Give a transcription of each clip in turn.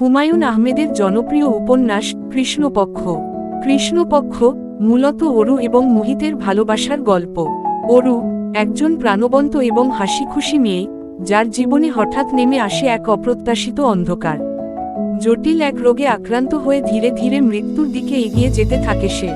হুমায়ুন আহমেদের জনপ্রিয় উপন্যাস কৃষ্ণপক্ষ। কৃষ্ণপক্ষ মূলত অরু এবং মোহিতের ভালোবাসার গল্প। অরু একজন প্রাণবন্ত এবং হাসিখুশি মেয়ে, যার জীবনে হঠাৎ নেমে আসে এক অপ্রত্যাশিত অন্ধকার। জটিল এক রোগে আক্রান্ত হয়ে ধীরে ধীরে মৃত্যুর দিকে এগিয়ে যেতে থাকে সে।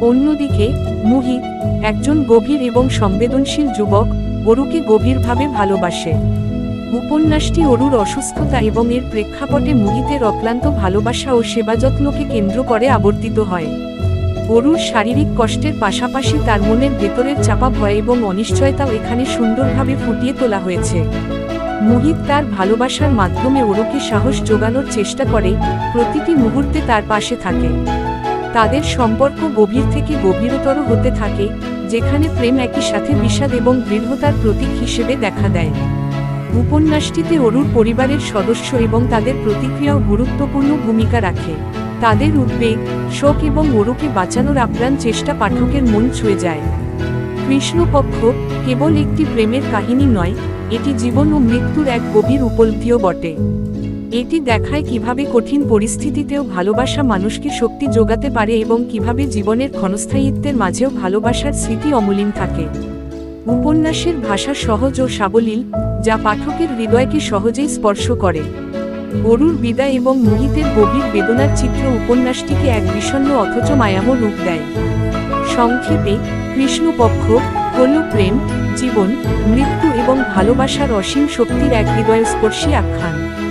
অন্যদিকে, মুহিত একজন গভীর এবং সংবেদনশীল যুবক, অরুকে গভীরভাবে ভালোবাসে। উপন্যাসটি অরুর অসুস্থতা এবং এর প্রেক্ষাপটে মুহিতের অক্লান্ত ভালোবাসা ও সেবাযত্নকে কেন্দ্র করে আবর্তিত হয়। অরুর শারীরিক কষ্টের পাশাপাশি তার মনের ভেতরের চাপা ভয় এবং অনিশ্চয়তাও এখানে সুন্দরভাবে ফুটিয়ে তোলা হয়েছে। মুহিত তার ভালোবাসার মাধ্যমে অরুকে সাহস জোগানোর চেষ্টা করে, প্রতিটি মুহূর্তে তার পাশে থাকে। তাদের সম্পর্ক গভীর থেকে গভীরতর হতে থাকে, যেখানে প্রেম একই সাথে বিষাদ এবং দৃঢ়তার প্রতীক হিসেবে দেখা দেয়। উপন্যাসটিতে অরুর পরিবারের সদস্য এবং তাদের প্রতিক্রিয়াও গুরুত্বপূর্ণ ভূমিকা রাখে। তাদের উদ্বেগ, শোক এবং অরুকে বাঁচানোর আপ্রাণ চেষ্টা পাঠকের মন ছুঁয়ে যায়। কৃষ্ণপক্ষ কেবল একটি প্রেমের কাহিনী নয়, এটি জীবন ও মৃত্যুর এক গভীর উপলব্ধিও বটে। এটি দেখায় কীভাবে কঠিন পরিস্থিতিতেও ভালোবাসা মানুষকে শক্তি যোগাতে পারে এবং কীভাবে জীবনের ক্ষণস্থায়িত্বের মাঝেও ভালোবাসার স্মৃতি অমলিন থাকে। উপন্যাসের ভাষা সহজ ও সাবলীল, যা পাঠকের হৃদয়কে সহজেই স্পর্শ করে। গরুর বিদায় এবং মোহিতের গভীর বেদনার চিত্র উপন্যাসটিকে এক বিষণ্ণ অথচ মায়াম রূপ দেয়। সংক্ষেপে, কৃষ্ণপক্ষ হল প্রেম জীবন, মৃত্যু এবং ভালোবাসার অসীম শক্তির এক হৃদয়স্পর্শী আখ্যান।